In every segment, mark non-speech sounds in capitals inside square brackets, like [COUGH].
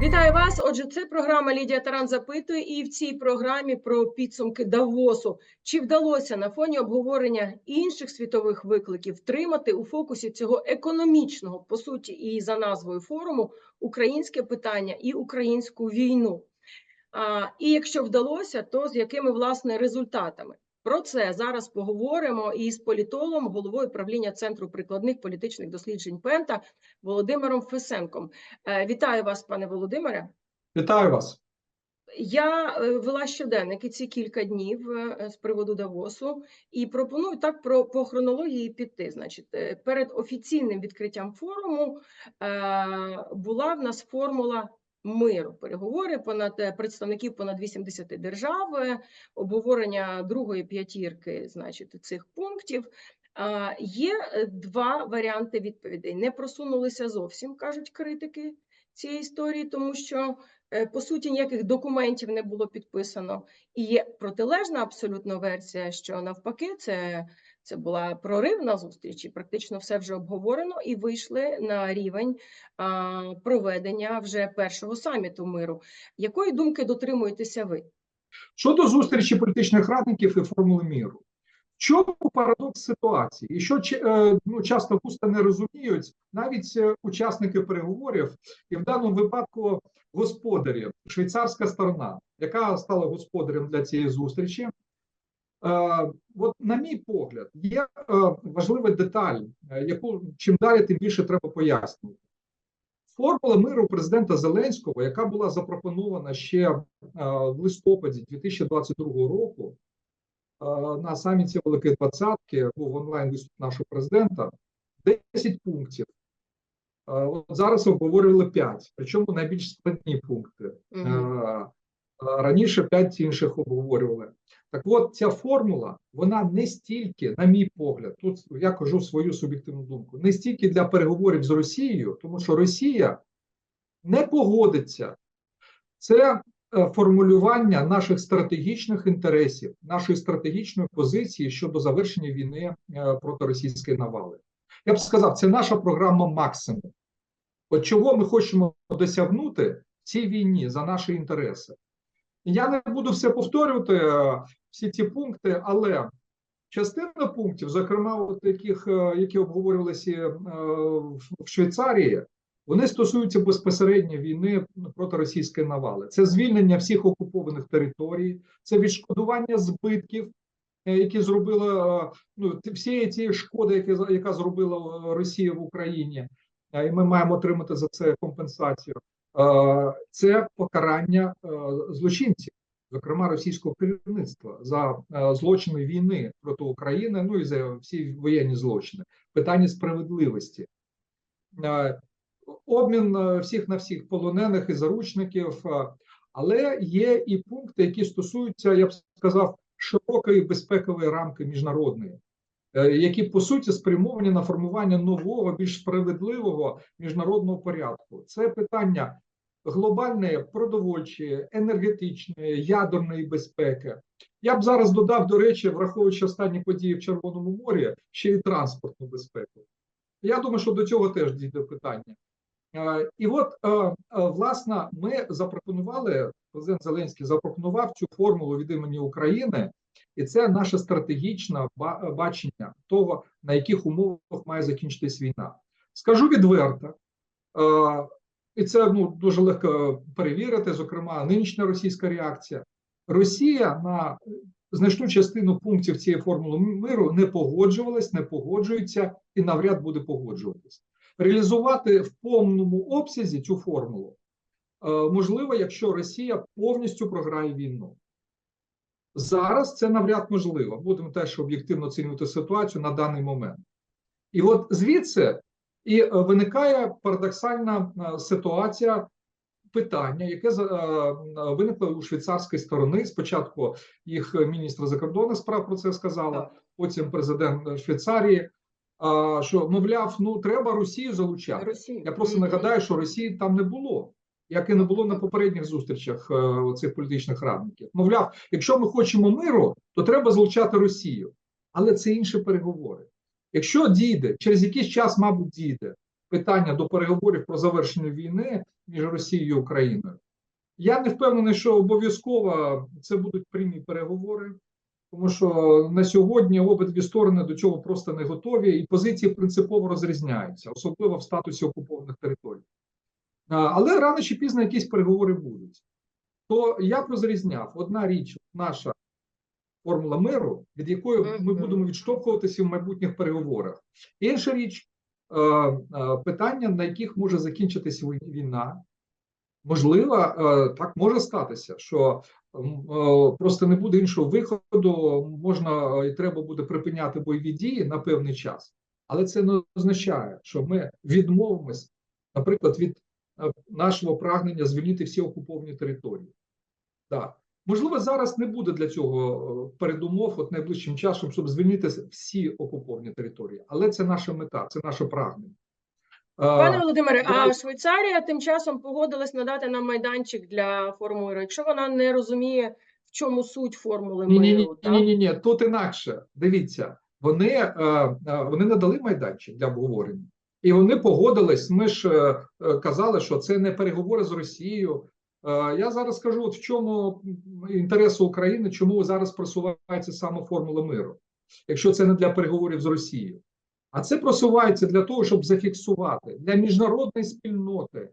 Вітаю вас. Отже, це програма Лідія Таран запитує, і в цій програмі про підсумки Давосу. Чи вдалося на фоні обговорення інших світових викликів втримати у фокусі цього економічного, по суті, і за назвою форуму українське питання і українську війну? А, і якщо вдалося, то з якими власне результатами? Про це зараз поговоримо із політологом, головою правління Центру прикладних політичних досліджень Пента Володимиром Фесенком. Е, Вітаю вас, пане Володимире. Вітаю вас. Я е, вела щоденники ці кілька днів е, з приводу Давосу і пропоную так про по хронології піти. Значить, перед офіційним відкриттям форуму була в нас формула миру. Переговори понад е, представників понад 80 держав, е, обговорення другої п'ятірки, значить, цих пунктів. Є е, два варіанти відповідей. Не просунулися зовсім, кажуть критики цієї історії, тому що по суті ніяких документів не було підписано. І є протилежна абсолютно версія, що навпаки, це, це була проривна зустріч, і практично все вже обговорено, і вийшли на рівень проведення вже першого саміту миру. Якої думки дотримуєтеся ви? Щодо зустрічі політичних радників і формули міру, в чому парадокс ситуації? І що е, ну, часто густо не розуміють навіть е, учасники переговорів, і в даному випадку господарі, швейцарська сторона, яка стала господарем для цієї зустрічі. Е, От, на мій погляд, є е, важлива деталь, е, яку чим далі, тим більше треба пояснювати. Формула миру президента Зеленського, яка була запропонована ще в листопаді 2022 року на саміті Великої Двадцятки, був онлайн виступ нашого президента, 10 пунктів. От зараз обговорювали 5, причому найбільш складні пункти. Е, Раніше 5 інших обговорювали. Так от, ця формула, вона не стільки, на мій погляд, тут я кажу свою суб'єктивну думку, не стільки для переговорів з Росією, тому що Росія не погодиться. Це е, формулювання наших стратегічних інтересів, нашої стратегічної позиції щодо завершення війни е, проти російської навали. Я б сказав, це наша програма максимум. От чого ми хочемо досягнути в цій війні за наші інтереси. Я не буду все повторювати, е, всі ці пункти, але частина пунктів, зокрема, от яких, е, які обговорювалися е, в Швейцарії, вони стосуються безпосередньо війни проти російської навали. Це звільнення всіх окупованих територій, це відшкодування збитків, е, які зробила ну, всієї цієї шкоди, які, за- яка зробила Росія в Україні, і ми маємо отримати за це компенсацію. Це покарання злочинців, зокрема російського керівництва, за е, злочини війни проти України, ну і за всі воєнні злочини. Питання справедливості. Е, Обмін е, всіх на всіх полонених і заручників, але є і пункти, які стосуються, я б сказав, широкої безпекової рамки міжнародної, які по суті спрямовані на формування нового, більш справедливого міжнародного порядку. Це питання глобальної продовольчої, енергетичної, ядерної безпеки. Я б зараз додав, до речі, враховуючи останні події в Червоному морі, ще й транспортну безпеку. Я думаю, що до цього теж дійде питання. Е, І от, е, е, власне, ми запропонували, президент Зеленський запропонував цю формулу від імені України, і це наше стратегічне бачення того, на яких умовах має закінчитись війна. Скажу відверто, і це ну, дуже легко перевірити, зокрема, нинішня російська реакція. Росія на значну частину пунктів цієї формули миру не погоджувалась, не погоджується і навряд буде погоджуватись. Реалізувати в повному обсязі цю формулу е, можливо, якщо Росія повністю програє війну. Зараз це навряд можливо. Будемо теж об'єктивно оцінювати ситуацію на даний момент. І от звідси і е, виникає парадоксальна е, ситуація. Питання, яке е, виникло у швейцарської сторони. Спочатку їх міністр закордонних справ про це сказала, потім президент Швейцарії. Що мовляв, ну треба Росію залучати. Росія. Я просто нагадаю, що Росії там не було, як і не було на попередніх зустрічах цих політичних радників. Мовляв, якщо ми хочемо миру, то треба залучати Росію, але це інші переговори. Якщо дійде, через якийсь час, мабуть, дійде питання до переговорів про завершення війни між Росією і Україною. Я не впевнений, що обов'язково це будуть прямі переговори, тому що на сьогодні обидві сторони до цього просто не готові, і позиції принципово розрізняються, особливо в статусі окупованих територій. Але рано чи пізно якісь переговори будуть. То я б розрізняв одна річ, наша формула миру, від якої ми будемо відштовхуватися в майбутніх переговорах. Інша річ е, е, питання, на яких може закінчитися війна. Можливо, е, так може статися, що просто не буде іншого виходу, можна і треба буде припиняти бойові дії на певний час, але це не означає, що ми відмовимось, наприклад, від нашого прагнення звільнити всі окуповані території. Так. Можливо, зараз не буде для цього е, передумов от найближчим часом, щоб звільнити всі окуповані території, але це наша мета, це наше прагнення. Е, Пане Володимире, а. Швейцарія тим часом погодилась надати нам майданчик для формули. Якщо вона не розуміє, в чому суть формули Ні, ні, ні, миру, ні, ні, ні, тут інакше. Дивіться, вони, е, вони надали майданчик для обговорення, і вони погодились. Ми ж казали, що це не переговори з Росією. Е, я зараз скажу, от в чому інтерес України, чому зараз просувається саме формула миру, якщо це не для переговорів з Росією. А це просувається для того, щоб зафіксувати для міжнародної спільноти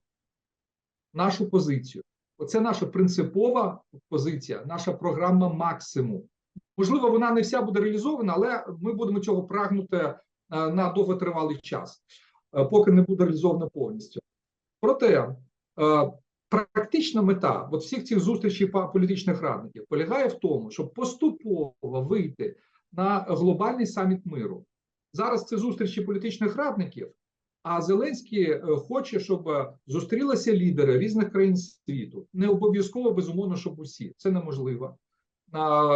нашу позицію. Оце наша принципова позиція, наша програма максимум. Можливо, вона не вся буде реалізована, але ми будемо цього прагнути е, на довготривалий час, е, поки не буде реалізована повністю. Проте практична мета от всіх цих зустрічей політичних радників полягає в тому, щоб поступово вийти на глобальний саміт миру. Зараз це зустрічі політичних радників. А Зеленський е, хоче, щоб е, зустрілися лідери різних країн світу. Не обов'язково безумовно, щоб усі це неможливо,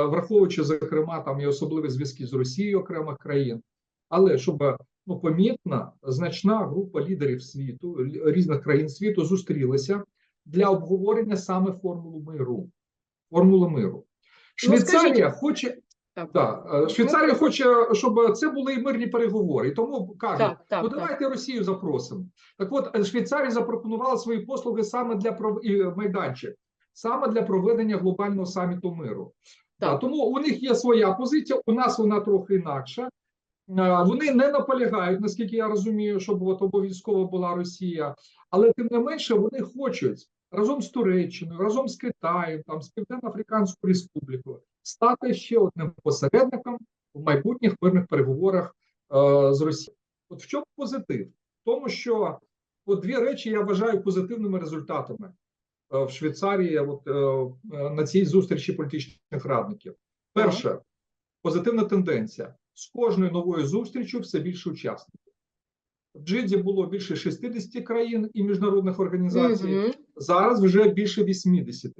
враховуючи зокрема там і особливі зв'язки з Росією окремих країн. Але щоб е, ну помітна значна група лідерів світу різних країн світу зустрілися для обговорення саме формулу миру. Формули миру. Швейцарія скажіть- хоче Так, да, е, Швейцарія хоче, щоб це були мирні переговори. І тому кажуть, так, так. ну так. давайте Росію запросимо. Так от е, Швейцарія запропонувала свої послуги саме для пров... е, майданчик, саме для проведення глобального саміту миру. Так. Так. Тому у них є своя позиція, у нас вона трохи інакша. Вони не наполягають, наскільки я розумію, щоб от обов'язково була Росія, але тим не менше вони хочуть разом з Туреччиною, разом з Китаєм, там з Південно-Африканською Республікою стати ще одним посередником в майбутніх мирних переговорах е, з Росією. От в чому позитив? В тому, що от дві речі я вважаю позитивними результатами е, в Швейцарії, от, е, на цій зустрічі політичних радників. Перше, позитивна тенденція. З кожною новою зустрічю все більше учасників. В Джиді було більше 60 країн і міжнародних організацій Мгм. зараз вже більше 80.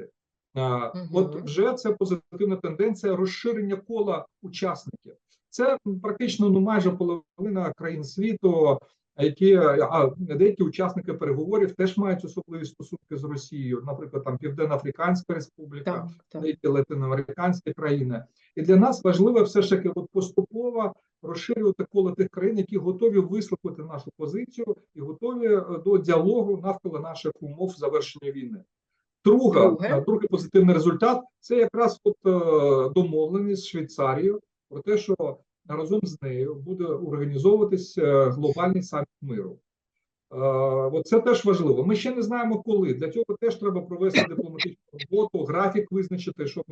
А, Мгм. От вже це позитивна тенденція розширення кола учасників. Це практично ну майже половина країн світу, які а деякі учасники переговорів теж мають особливі стосунки з Росією, наприклад, там Південно-Африканська Республіка, Так, так. деякі латиноамериканські країни. І для нас важливо все ж таки от поступово розширювати коло тих країн, які готові вислухати нашу позицію і готові е, до діалогу навколо наших умов завершення війни. Друга, Друге. е, другий позитивний результат це якраз от е, домовленість з Швейцарією про те, що разом з нею буде організовуватись глобальний саміт миру. От це теж важливо. Ми ще не знаємо коли. Для цього теж треба провести дипломатичну роботу, графік визначити, щоб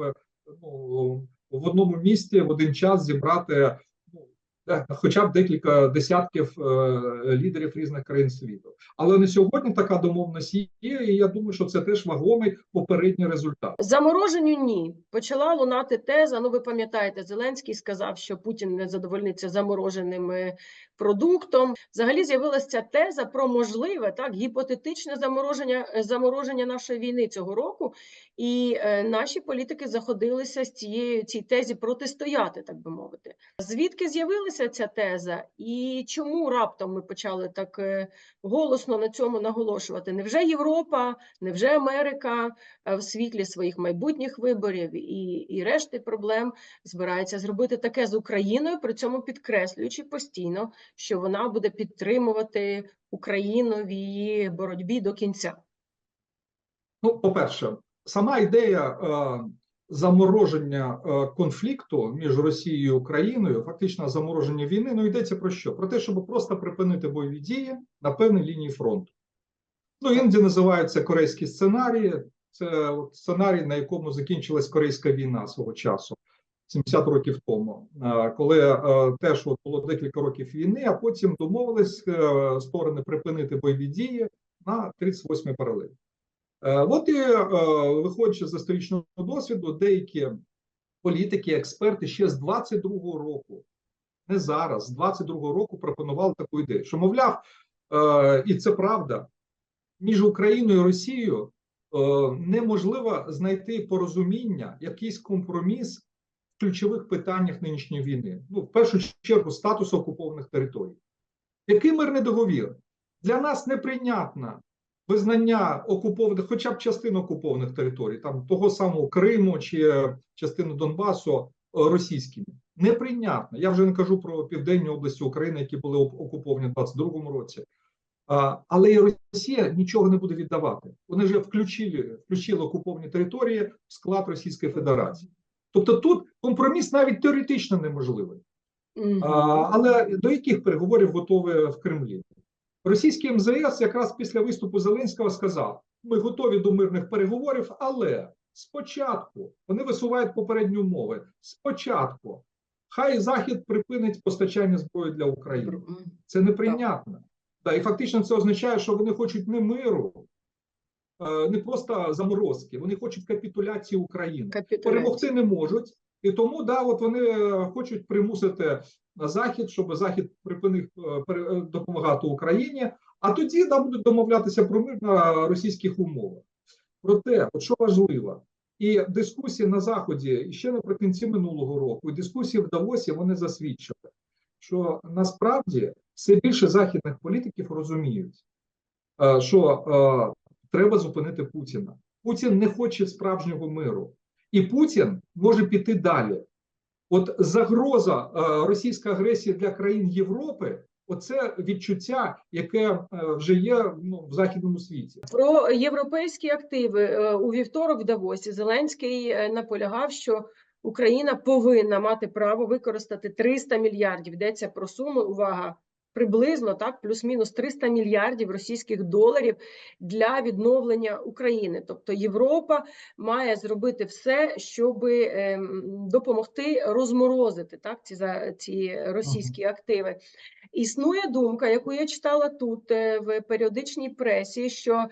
ну, в одному місті в один час зібрати ну, хоча б декілька десятків е, лідерів різних країн світу. Але на сьогодні така домовленість є, і я думаю, що це теж вагомий попередній результат. Замороженню ні. Почала лунати теза. Ну, ви пам'ятаєте, Зеленський сказав, що Путін не задовольниться замороженим е, продуктом. Взагалі з'явилася теза про можливе так гіпотетичне замороження е, замороження нашої війни цього року. І е, наші політики заходилися з цією цій тезі протистояти, так би мовити. Звідки з'явилася ця теза, і чому раптом ми почали так е, голосно на цьому наголошувати? Невже Європа, невже Америка е, в світлі своїх майбутніх виборів і, і решти проблем збирається зробити таке з Україною, при цьому підкреслюючи постійно, що вона буде підтримувати Україну в її боротьбі до кінця? Ну, по-перше, сама ідея е, замороження е, конфлікту між Росією і Україною, фактично замороження війни, ну йдеться про що? Про те, щоб просто припинити бойові дії на певній лінії фронту. Ну, іноді називаються корейські сценарії. Це сценарій, на якому закінчилась Корейська війна свого часу, 70 років тому, е, коли теж от було декілька років війни, а потім домовились сторони припинити бойові дії на 38-й паралелі. Е, От і е, виходячи з історичного досвіду, деякі політики, експерти ще з 22-го року, не зараз, з 22-го року пропонували таку ідею, що мовляв, е, і це правда, між Україною і Росією неможливо знайти порозуміння, якийсь компроміс в ключових питаннях нинішньої війни. Ну, в першу чергу, статус окупованих територій. Який мирний договір? Для нас неприйнятна визнання окупованих, хоча б частин окупованих територій, там того самого Криму чи частини Донбасу е, російськими. Неприйнятно. Я вже не кажу про південні області України, які були окуповані в 22-му році. Але і Росія нічого не буде віддавати. Вони вже включили, включили окуповані території в склад Російської Федерації. Тобто тут компроміс навіть теоретично неможливий. Мгм. А, але до яких переговорів готові в Кремлі? Російський МЗС якраз після виступу Зеленського сказав: ми готові до мирних переговорів, але спочатку вони висувають попередні умови. Спочатку хай Захід припинить постачання зброї для України. Це неприйнятно. Да, і фактично це означає, що вони хочуть не миру, е, не просто заморозки, вони хочуть капітуляції України Капітуляція. перемогти не можуть, і тому да, от вони е, хочуть примусити на захід, щоб захід припинив е, е, допомагати Україні, а тоді да, будуть домовлятися про мир на російських умовах. Проте, от що важливо, і дискусії на заході ще наприкінці минулого року, і дискусії в Давосі вони засвідчили, що насправді все більше західних політиків розуміють, е, що треба зупинити Путіна. Путін не хоче справжнього миру. І Путін може піти далі. От загроза е, російської агресії для країн Європи оце відчуття, яке е, вже є ну, в західному світі. Про європейські активи Е, у вівторок в Давосі Зеленський наполягав, що Україна повинна мати право використати 300 мільярдів. Йдеться про суми Увага. Приблизно так, плюс-мінус 300 мільярдів російських доларів для відновлення України. Тобто Європа має зробити все, щоб ем, допомогти розморозити так ці ці російські активи. Існує думка, яку я читала тут е, в періодичній пресі, що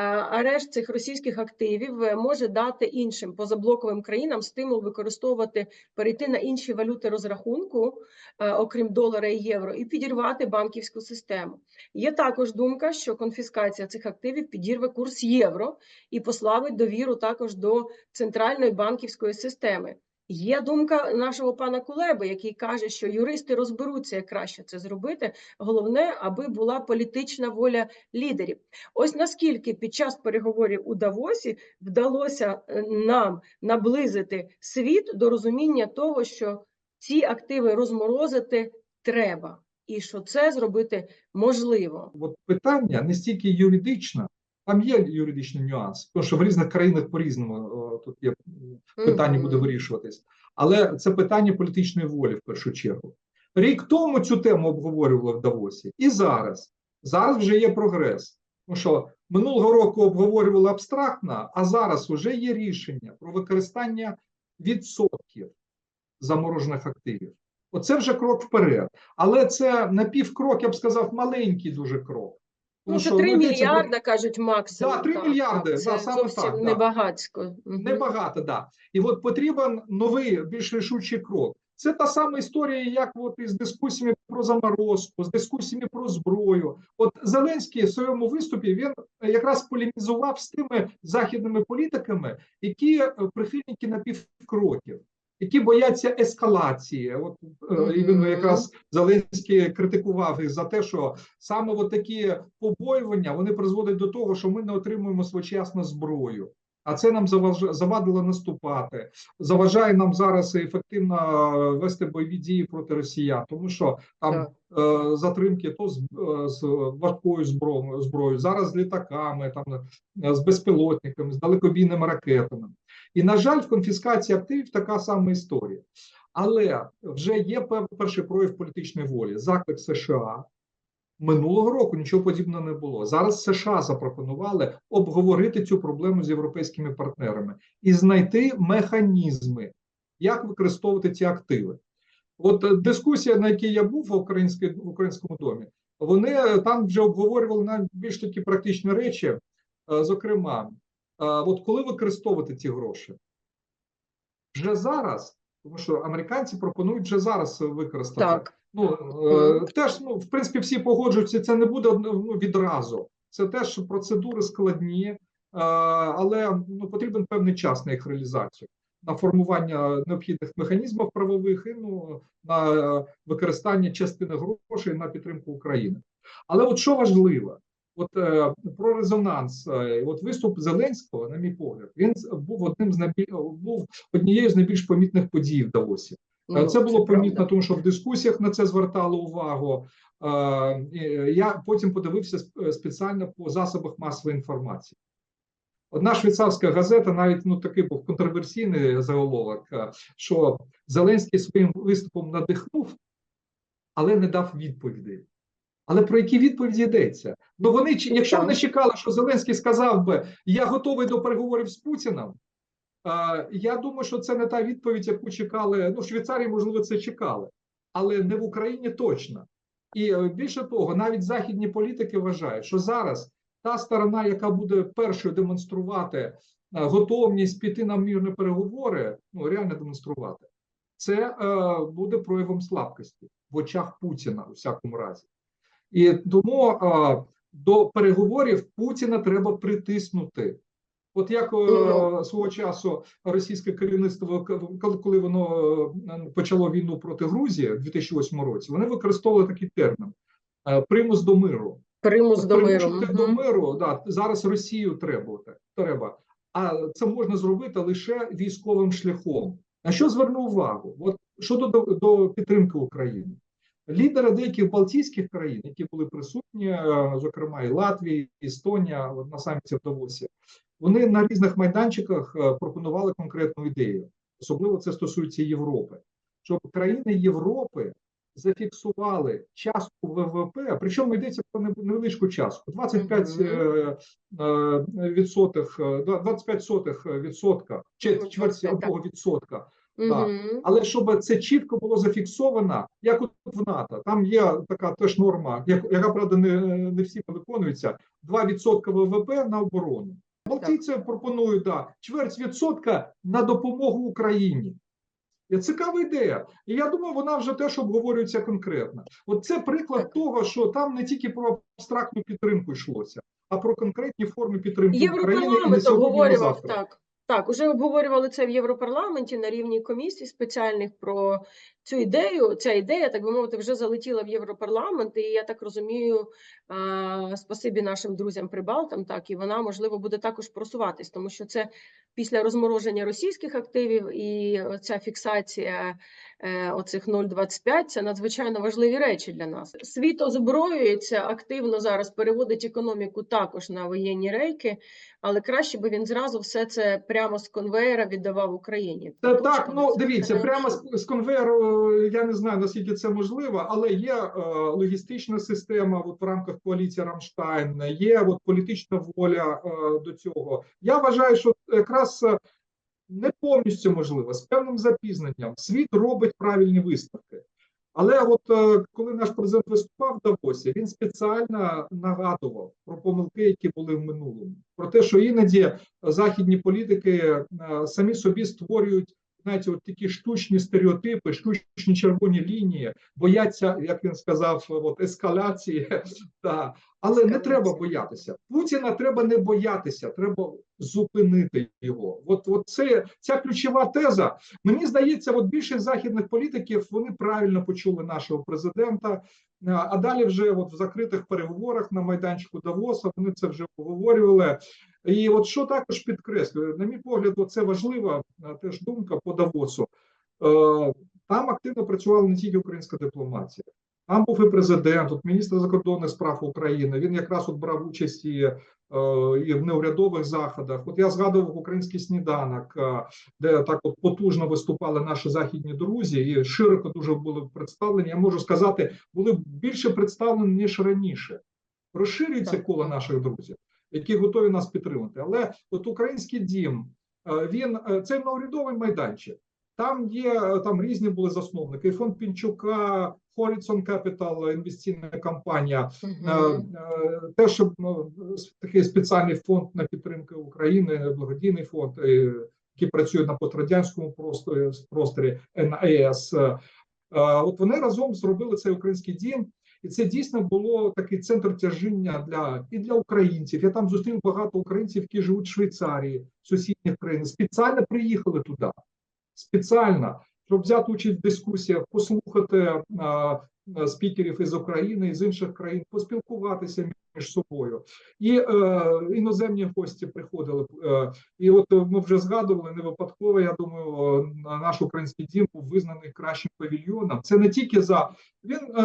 арешт цих російських активів е, може дати іншим позаблоковим країнам стимул використовувати, перейти на інші валюти розрахунку, е, окрім долара і євро, і підірвати банківську систему. Є також думка, що конфіскація цих активів підірве курс євро і послабить довіру також до центральної банківської системи. Є думка нашого пана Кулеби, який каже, що юристи розберуться, як краще це зробити. Головне, аби була політична воля лідерів. Ось наскільки під час переговорів у Давосі вдалося е, нам наблизити світ до розуміння того, що ці активи розморозити треба, і що це зробити можливо. От питання не стільки юридичне, там є юридичний нюанс, тому що в різних країнах по-різному тут є питання буде вирішуватись. Але це питання політичної волі в першу чергу. Рік тому цю тему обговорювали в Давосі, і зараз. Зараз вже є прогрес. Тому що минулого року обговорювали абстрактно, а зараз вже є рішення про використання відсотків заморожених активів. Оце вже крок вперед. Але це напівкрок, я б сказав, маленький дуже крок. Ну, що, 3 ну, йдеться мільярда, кажуть, максимум. Да, 3 мільярди, да, це саме зовсім так, да. небагацько. Мгм. Небагато, да. І от потрібен новий, більш рішучий крок. Це та сама історія, як от із дискусіями про заморозку, з дискусіями про зброю. От Зеленський в своєму виступі він якраз полемізував з тими західними політиками, які е, прихильники напівкроків, які бояться ескалації. От е, і він якраз Зеленський критикував їх за те, що саме от такі побоювання вони призводять до того, що ми не отримуємо своєчасно зброю. А це нам завадило наступати, заважає нам зараз ефективно е, вести бойові дії проти росіян, тому що там е, затримки то з, е, з важкою зброєю, зброєю, зараз з літаками, там е, з безпілотниками, з далекобійними ракетами. І на жаль, в конфіскації активів така сама історія. Але вже є перший прояв політичної волі. Заклик США минулого року нічого подібного не було. Зараз США запропонували обговорити цю проблему з європейськими партнерами і знайти механізми, як використовувати ці активи. От е, дискусія, на якій я був в, українському домі, вони е, там вже обговорювали навіть більш такі практичні речі. Е, Зокрема, от коли використовувати ці гроші? Вже зараз, тому що американці пропонують вже зараз використати. Так. Ну е, теж ну в принципі всі погоджуються. Це не буде ну, відразу. Це теж процедури складні, е, але ну потрібен певний час на їх реалізацію, на формування необхідних механізмів правових і ну на використання частини грошей на підтримку України. Але от що важливо, от е, про резонанс, е, от виступ Зеленського, на мій погляд, він був одним з найбіль... був однією з найбільш помітних подій в Давосі. Е, Ну, Це було правда. тому що в дискусіях на це звертали увагу. Е, Я потім подивився спеціально по засобах масової інформації. Одна швейцарська газета, навіть ну такий був контроверсійний заголовок, е, що Зеленський своїм виступом надихнув, але не дав відповідей. Але про які відповіді йдеться? Ну вони якщо вони чекали, що Зеленський сказав би я готовий до переговорів з Путіним. Я думаю, що це не та відповідь, яку чекали. Ну, в Швейцарії, можливо, це чекали, але не в Україні точно. І е, більше того, навіть західні політики вважають, що зараз та сторона, яка буде першою демонструвати е, готовність піти на мирні переговори, ну реально демонструвати, це е, буде проявом слабкості в очах Путіна у всякому разі. І тому до переговорів Путіна треба притиснути. От як е, свого часу російське керівництво, коли- воно е, почало війну проти Грузії в 2008 році, вони використовували такий термін е, примус до миру. Примус до миру. примушувати до миру, да, зараз Росію треба, треба. А це можна зробити лише військовим шляхом. На що зверну увагу? От щодо до, до підтримки України. Лідери деяких Балтійських країн, які були присутні, зокрема і Латвія, і Естонія, на саміті в Давосі, вони на різних майданчиках е, пропонували конкретну ідею. Особливо це стосується Європи, щоб країни Європи зафіксували частку ВВП, причому йдеться про невеличку частку 25 Мгм. е, е, відсотих, е, 25 сотих відсотка, чверть одного відсотка. Так. Мгм. Але щоб це чітко було зафіксовано, як от в НАТО, там є така теж норма, як- яка правда не, не всі виконується: 2% ВВП на оборону. Балтійці пропонують да, чверть відсотка на допомогу Україні. І цікава ідея. І я думаю, вона вже теж обговорюється конкретно. От це приклад того, що там не тільки про абстрактну підтримку йшлося, а про конкретні форми підтримки України і обговорював так. Так, уже обговорювали це в Європарламенті на рівні комісій спеціальних про цю ідею. Ця ідея, так би мовити, вже залетіла в Європарламент, і я так розумію, а, спасибі нашим друзям Прибалтам, так і вона можливо буде також просуватись, тому що це після розмороження російських активів і ця фіксація е, оцих 0,25 – це надзвичайно важливі речі для нас. Світ озброюється активно зараз, переводить економіку також на воєнні рейки, але краще би він зразу все це прямо з конвейера віддавав Україні. Та, так, ну дивіться, прямо з, з конвейеру, я не знаю наскільки це можливо, але є е, логістична система от, в рамках коаліції Рамштайн, є от, політична воля е, до цього. Я вважаю, що якраз е, не повністю можливо, з певним запізненням. Світ робить правильні висновки. Але от коли наш президент виступав в Давосі, він спеціально нагадував про помилки, які були в минулому, про те, що іноді західні політики самі собі створюють знаєте, от такі штучні стереотипи, штучні червоні лінії, бояться, як він сказав, от ескалації. [LAUGHS] Та. Але не треба боятися. Путіна треба не боятися, треба зупинити його. От, от це ця ключова теза. Мені здається, от більшість західних політиків вони правильно почули нашого президента. А а далі вже от в закритих переговорах на майданчику Давоса вони це вже обговорювали. І от що також підкреслюю, на мій погляд, це важлива е, теж думка по Давосу. Е, Там активно працювала не тільки українська дипломатія. Там був і президент, от міністр закордонних справ України. Він якраз от брав участь і, е, і в неурядових заходах. От я згадував український сніданок, де так от потужно виступали наші західні друзі, і широко дуже були представлені. Я можу сказати, були більше представлені ніж раніше. Розширюється коло наших друзів, які готові нас підтримати. Але от український дім е, він е, це неурядовий майданчик. Там є е, там різні були засновники. І фонд Пінчука, Horizon Capital, інвестиційна компанія. Е, Теж ну, такий спеціальний фонд на підтримку України, благодійний фонд, який працює на пострадянському просторі, просторі НАЕС. От вони разом зробили цей український дім, і це дійсно було такий центр тяжіння для і для українців. Я там зустрів багато українців, які живуть в Швейцарії, в сусідніх країнах. Спеціально приїхали туди, спеціально, щоб взяти участь в дискусіях, послухати а, спікерів із України і з інших країн, поспілкуватися між собою. І е, іноземні гості приходили. Е, і от е, ми вже згадували не випадково. Я думаю, е, на- наш український дім був визнаний кращим павільйоном. Це не тільки за він е,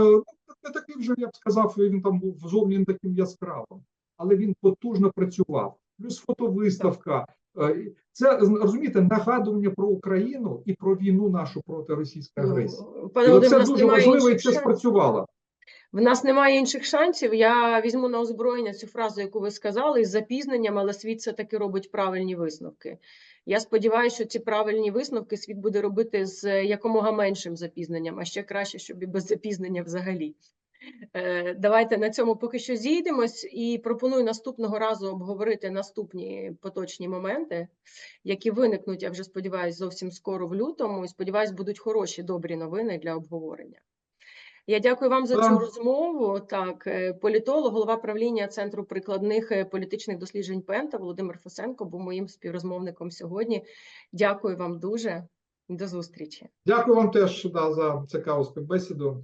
не такий вже, я б сказав, він там був зовні таким яскравим, але він потужно працював. Плюс фотовиставка. Е, Це розумієте, нагадування про Україну і про війну нашу проти російської агресії. Ну, Пане І це дуже важливо, і це спрацювало. В нас немає інших шансів. Я візьму на озброєння цю фразу, яку ви сказали, із запізненням, але світ все таки робить правильні висновки. Я сподіваюся, що ці правильні висновки світ буде робити з якомога меншим запізненням, а ще краще, щоб і без запізнення взагалі. Е, Давайте на цьому поки що зійдемось і пропоную наступного разу обговорити наступні поточні моменти, які виникнуть, я вже сподіваюся, зовсім скоро в лютому. І сподіваюсь, будуть хороші добрі новини для обговорення. Я дякую вам за цю розмову. Так, е, політолог, голова правління Центру прикладних е, політичних досліджень Пента Володимир Фосенко був моїм співрозмовником сьогодні. Дякую вам дуже. До зустрічі. Дякую вам теж да, за цікаву співбесіду